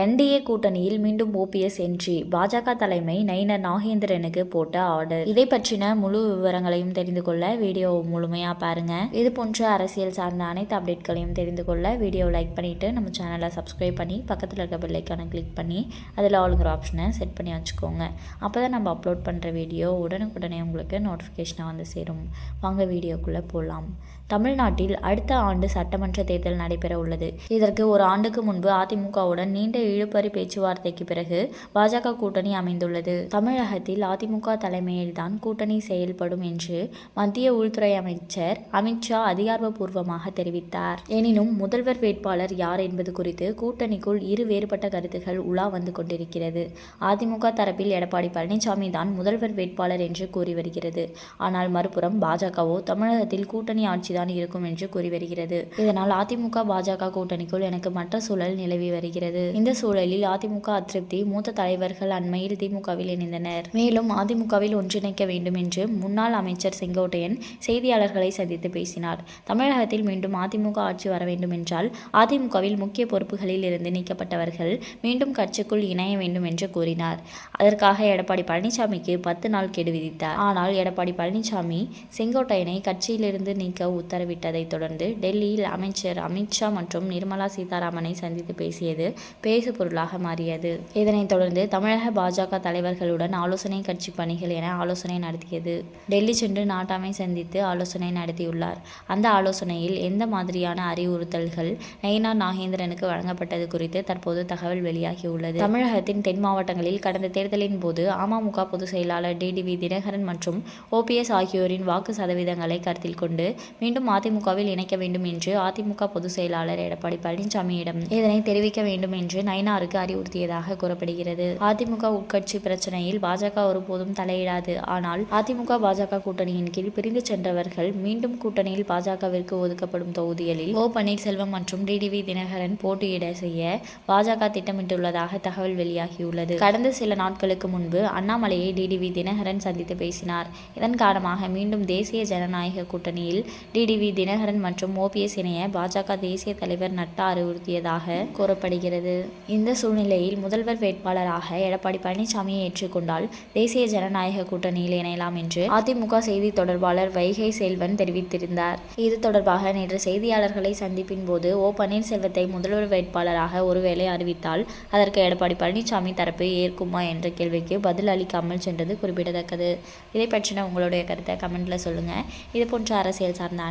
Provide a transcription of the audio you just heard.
NDA கூட்டணியில் மீண்டும் OPS entry. பாஜக தலைமை நயினர் நாகேந்திரனுக்கு போட்ட ஆர்டர். இதை பற்றின முழு விவரங்களையும் தெரிந்து கொள்ள வீடியோ முழுமையாக பாருங்க. இது போன்ற அரசியல் சார்ந்த அனைத்து அப்டேட்களையும் தெரிந்து கொள்ள வீடியோ லைக் பண்ணிட்டு நம்ம சேனலை சப்ஸ்கிரைப் பண்ணி பக்கத்தில் இருக்க பெல்லைக்கான கிளிக் பண்ணி அதில் ஆளுங்கிற ஆப்ஷனை செட் பண்ணி வச்சுக்கோங்க. அப்போ தான் நம்ம அப்லோட் பண்ணுற வீடியோ உடனுக்குடனே உங்களுக்கு நோட்டிஃபிகேஷனாக வந்து சேரும். வாங்க வீடியோக்குள்ளே போகலாம் தமிழ்நாட்டில் அடுத்த ஆண்டு சட்டமன்ற தேர்தல் நடைபெற உள்ளது. இதற்கு ஒரு ஆண்டுக்கு முன்பு அதிமுகவுடன் நீண்ட இழுபறி பேச்சுவார்த்தைக்கு பிறகு பாஜக கூட்டணி அமைந்துள்ளது. தமிழகத்தில் அதிமுக தலைமையில்தான் கூட்டணி செயல்படும் என்று மத்திய உள்துறை அமைச்சர் அமித்ஷா அதிகாரப்பூர்வமாக தெரிவித்தார். எனினும் முதல்வர் வேட்பாளர் யார் என்பது குறித்து கூட்டணிக்குள் இரு வேறுபட்ட கருத்துகள் உலா வந்து கொண்டிருக்கிறது. அதிமுக தரப்பில் எடப்பாடி பழனிசாமி தான் முதல்வர் வேட்பாளர் என்று கூறி வருகிறது. ஆனால் மறுபுறம் பாஜகவோ தமிழகத்தில் கூட்டணி ஆட்சிதான் இருக்கும் என்று கூறி வருகிறது. இதனால் அதிமுக பாஜக கூட்டணிக்குள் எனக்கு மற்ற சூழல் நிலவி வருகிறது. இந்த சூழலில் அதிமுக அதிருப்தி மூத்த தலைவர்கள் அண்மையில் திமுகவில் இணைந்தனர். மேலும் அதிமுகவில் ஒன்றிணைக்க வேண்டும் என்று முன்னாள் அமைச்சர் செங்கோட்டையன் செய்தியாளர்களை சந்தித்து பேசினார். தமிழகத்தில் மீண்டும் அதிமுக ஆட்சி வர வேண்டும் என்றால் அதிமுகவில் முக்கிய பொறுப்புகளில் இருந்து நீக்கப்பட்டவர்கள் மீண்டும் கட்சிக்குள் இணைய வேண்டும் என்று கூறினார். அதற்காக எடப்பாடி பழனிசாமிக்கு பத்து நாள் கெடு விதித்தார். ஆனால் எடப்பாடி பழனிசாமி செங்கோட்டையனை கட்சியிலிருந்து நீக்க உத்தரவிட்டதை தொடர்ந்து டெல்லியில் அமைச்சர் அமித்ஷா மற்றும் நிர்மலா சீதாராமனை சந்தித்து பேசியது பேசு பொருளாக மாறியது. இதனைத் தொடர்ந்து தமிழக பாஜக தலைவர்களுடன் ஆலோசனை கட்சி பணிகள் என ஆலோசனை நடத்தியது. டெல்லி சென்று நாட்டாமை சந்தித்து ஆலோசனை நடத்தியுள்ளார். அந்த ஆலோசனையில் எந்த மாதிரியான அறிவுறுத்தல்கள் நயினார் நாகேந்திரனுக்கு வழங்கப்பட்டது குறித்து தற்போது தகவல் வெளியாகியுள்ளது. தமிழகத்தின் தென் மாவட்டங்களில் கடந்த தேர்தலின் போது அமமுக பொதுச் செயலாளர் டிடிவி தினகரன் மற்றும் ஓபிஎஸ் ஆகியோரின் வாக்கு சதவீதங்களை கருத்தில் கொண்டு மீண்டும் மீண்டும் அதிமுகவில் இணைக்க வேண்டும் என்று அதிமுக பொதுச் செயலாளர் எடப்பாடி பழனிசாமியிடம் இதனை தெரிவிக்க வேண்டும் என்று நயினாருக்கு அறிவுறுத்தியதாக கூறப்படுகிறது. அதிமுக உட்கட்சி பிரச்சனையில் பாஜக ஒருபோதும் தலையிடாது. ஆனால் அதிமுக பாஜக கூட்டணியின் கீழ் பிரிந்து சென்றவர்கள் மீண்டும் கூட்டணியில் பாஜகவிற்கு ஒதுக்கப்படும் தொகுதிகளில் ஓ பன்னீர்செல்வம் மற்றும் டிடிவி தினகரன் போட்டியிட செய்ய பாஜக திட்டமிட்டுள்ளதாக தகவல் வெளியாகியுள்ளது. கடந்த சில நாட்களுக்கு முன்பு அண்ணாமலையை டிடிவி தினகரன் சந்தித்து பேசினார். இதன் காரணமாக மீண்டும் தேசிய ஜனநாயக கூட்டணியில் டி டிடிவி தினகரன் மற்றும் ஓபிஎஸ் இணைய பாஜக தேசிய தலைவர் நட்டா அறிவுறுத்தியதாக கூறப்படுகிறது. இந்த சூழ்நிலையில் முதல்வர் வேட்பாளராக எடப்பாடி பழனிசாமியை ஏற்றுக்கொண்டால் தேசிய ஜனநாயக கூட்டணியில் இணையலாம் என்று அதிமுக செய்தி தொடர்பாளர் வைகை செல்வன் தெரிவித்திருந்தார். இது தொடர்பாக நேற்று செய்தியாளர்களை சந்திப்பின் போது ஓ பன்னீர்செல்வத்தை முதல்வர் வேட்பாளராக ஒருவேளை அறிவித்தால் அதற்கு எடப்பாடி பழனிசாமி தரப்பு ஏற்குமா என்ற கேள்விக்கு பதில் அளிக்காமல் சென்றது குறிப்பிடத்தக்கது. இதை பற்றின உங்களுடைய கருத்தை கமெண்ட்ல சொல்லுங்க. இது போன்ற அரசியல் சார்ந்த